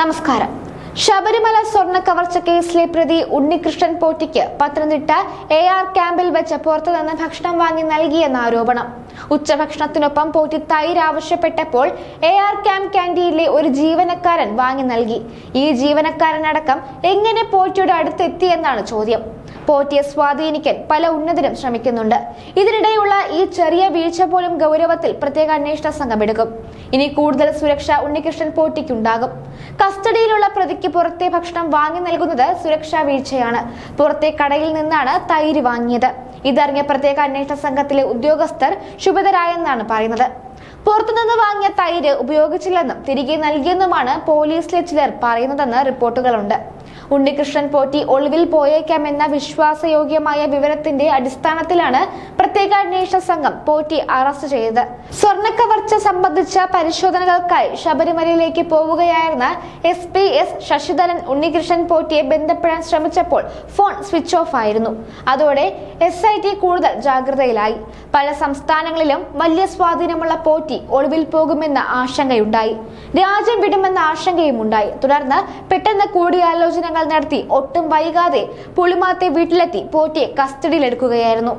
നമസ്കാരം. ശബരിമല സ്വർണ കവർച്ച കേസിലെ പ്രതി ഉണ്ണികൃഷ്ണൻ പോറ്റിക്ക് പത്തനംതിട്ട എ ആർ ക്യാമ്പിൽ വെച്ച് പുറത്തുനിന്ന് ഭക്ഷണം വാങ്ങി നൽകിയെന്ന ആരോപണം. ഉച്ചഭക്ഷണത്തിനൊപ്പം പോറ്റി തൈര് ആവശ്യപ്പെട്ടപ്പോൾ എ ആർ ക്യാമ്പ് ക്യാന്റീനിലെ ഒരു ജീവനക്കാരൻ വാങ്ങി നൽകി. ഈ ജീവനക്കാരനടക്കം എങ്ങനെ പോറ്റിയുടെ അടുത്തെത്തിയെന്നാണ് ചോദ്യം. പോറ്റിയെ സ്വാധീനിക്കാൻ പല ഉന്നതരും ശ്രമിക്കുന്നുണ്ട്. ഇതിനിടെയുള്ള ഈ ചെറിയ വീഴ്ച പോലും ഗൗരവത്തിൽ പ്രത്യേക അന്വേഷണ സംഘം എടുക്കും. ഇനി കൂടുതൽ സുരക്ഷ ഉണ്ണികൃഷ്ണൻ പോറ്റിക്കുണ്ടാകും. കസ്റ്റഡിയിലുള്ള പ്രതിക്ക് പുറത്തെ ഭക്ഷണം വാങ്ങി നൽകുന്നത് സുരക്ഷാ വീഴ്ചയാണ്. പുറത്തെ കടയിൽ നിന്നാണ് തൈര് വാങ്ങിയത്. ഇതറിഞ്ഞ പ്രത്യേക അന്വേഷണ സംഘത്തിലെ ഉദ്യോഗസ്ഥർ ക്ഷുഭിതരായെന്നാണ് പറയുന്നത്. പുറത്തുനിന്ന് വാങ്ങിയ തൈര് ഉപയോഗിച്ചില്ലെന്നും തിരികെ നൽകിയെന്നുമാണ് പോലീസിലെ ചിലർ പറയുന്നതെന്ന് റിപ്പോർട്ടുകളുണ്ട്. ഉണ്ണികൃഷ്ണൻ പോറ്റി ഒളിവിൽ പോയേക്കാമെന്ന വിശ്വാസയോഗ്യമായ വിവരത്തിന്റെ അടിസ്ഥാനത്തിലാണ് പ്രത്യേക അന്വേഷണ സംഘം പോറ്റി അറസ്റ്റ് ചെയ്തത്. സ്വർണക്കവർച്ച സംബന്ധിച്ച പരിശോധനകൾക്കായി ശബരിമലയിലേക്ക് പോവുകയായിരുന്ന S P S Sasidharan Unnikrishnan പോറ്റിയെ ബന്ധപ്പെടാൻ ശ്രമിച്ചപ്പോൾ ഫോൺ സ്വിച്ച് ഓഫ് ആയിരുന്നു. അതോടെ എസ് ഐ ടി കൂടുതൽ ജാഗ്രതയിലായി. പല സംസ്ഥാനങ്ങളിലും വലിയ സ്വാധീനമുള്ള പോറ്റി ഒളിവിൽ പോകുമെന്ന ആശങ്കയുണ്ടായി. രാജ്യം വിടുമെന്ന ആശങ്കയും ഉണ്ടായി തുടർന്ന് പെട്ടെന്ന് കൂടിയാലോചനകൾ നടത്തി ഒട്ടും വൈകാതെ പുളിമാത്തെ വീട്ടിലെത്തി പോറ്റിയെ കസ്റ്റഡിയിലെടുക്കുകയായിരുന്നു.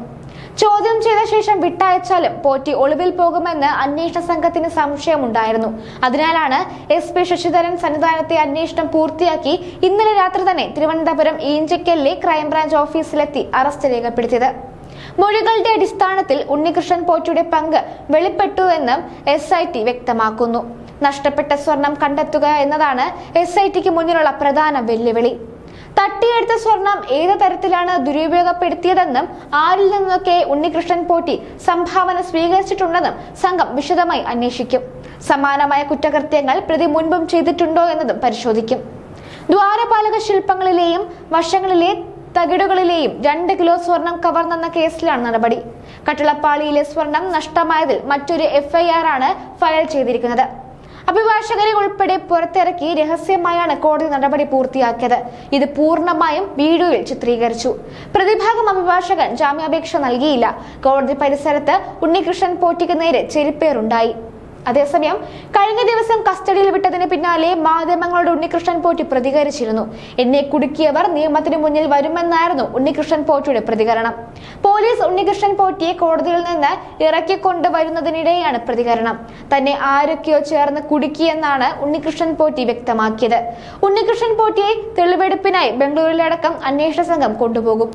ചോദ്യം ചെയ്ത ശേഷം വിട്ടയച്ചാലും പോറ്റി ഒളിവിൽ പോകുമെന്ന് അന്വേഷണ സംഘത്തിന് സംശയമുണ്ടായിരുന്നു. അതിനാലാണ് എസ് പി ശശിധരൻ സന്നിധാനത്തെ അന്വേഷണം പൂർത്തിയാക്കി ഇന്നലെ രാത്രി തന്നെ തിരുവനന്തപുരം ഈഞ്ചക്കലിലെ ക്രൈംബ്രാഞ്ച് ഓഫീസിലെത്തി അറസ്റ്റ് രേഖപ്പെടുത്തിയത്. മൊഴികളുടെ അടിസ്ഥാനത്തിൽ ഉണ്ണികൃഷ്ണൻ പോറ്റിയുടെ പങ്ക് വെളിപ്പെട്ടുവെന്നും എസ് വ്യക്തമാക്കുന്നു. നഷ്ടപ്പെട്ട സ്വർണം കണ്ടെത്തുക എന്നതാണ് എസ് ഐ ടിക്ക് മുന്നിലുള്ള പ്രധാന വെല്ലുവിളി. തട്ടിയെടുത്ത സ്വർണം ഏത് തരത്തിലാണ് ദുരുപയോഗപ്പെടുത്തിയതെന്നും ആരിൽ നിന്നൊക്കെ ഉണ്ണികൃഷ്ണൻ പോറ്റി സംഭാവന സ്വീകരിച്ചിട്ടുണ്ടെന്നും സംഘം വിശദമായി അന്വേഷിക്കും. സമാനമായ കുറ്റകൃത്യങ്ങൾ പ്രതി മുൻപും ചെയ്തിട്ടുണ്ടോ എന്നതും പരിശോധിക്കും. ദ്വാരപാലക ശില്പങ്ങളിലെയും വശങ്ങളിലെ തകിടുകളിലെയും രണ്ട് കിലോ സ്വർണം കവർന്നെന്ന കേസിലാണ് നടപടി. കട്ടിളപ്പാളിയിലെ സ്വർണം നഷ്ടമായതിൽ മറ്റൊരു എഫ്ഐആർ ആണ് ഫയൽ ചെയ്തിരിക്കുന്നത്. അഭിഭാഷകരെ ഉൾപ്പെടെ പുറത്തിറക്കി രഹസ്യമായാണ് കോടതി നടപടി പൂർത്തിയാക്കിയത്. ഇത് പൂർണമായും വീഡിയോയിൽ ചിത്രീകരിച്ചു. പ്രതിഭാഗം അഭിഭാഷകൻ ജാമ്യാപേക്ഷ നൽകിയില്ല. കോടതി പരിസരത്ത് ഉണ്ണികൃഷ്ണൻ പോറ്റിക്ക് നേരെ ചെരിപ്പേറുണ്ടായി. അതേസമയം കഴിഞ്ഞ ദിവസം കസ്റ്റഡിയിൽ വിട്ടതിന് പിന്നാലെ മാധ്യമങ്ങളോട് ഉണ്ണികൃഷ്ണൻ പോറ്റി പ്രതികരിച്ചിരുന്നു. എന്നെ കുടുക്കിയവർ നിയമത്തിന് മുന്നിൽ വരുമെന്നായിരുന്നു ഉണ്ണികൃഷ്ണൻ പോറ്റിയുടെ പ്രതികരണം. പോലീസ് ഉണ്ണികൃഷ്ണൻ പോറ്റിയെ കോടതിയിൽ നിന്ന് ഇറക്കി കൊണ്ടുവരുന്നതിനിടെയാണ് പ്രതികരണം. തന്നെ ആരൊക്കെയോ ചേർന്ന് കുടുക്കിയെന്നാണ് ഉണ്ണികൃഷ്ണൻ പോറ്റി വ്യക്തമാക്കിയത്. ഉണ്ണികൃഷ്ണൻ പോറ്റിയെ തെളിവെടുപ്പിനായി ബംഗളൂരുവിലടക്കം അന്വേഷണ സംഘം കൊണ്ടുപോകും.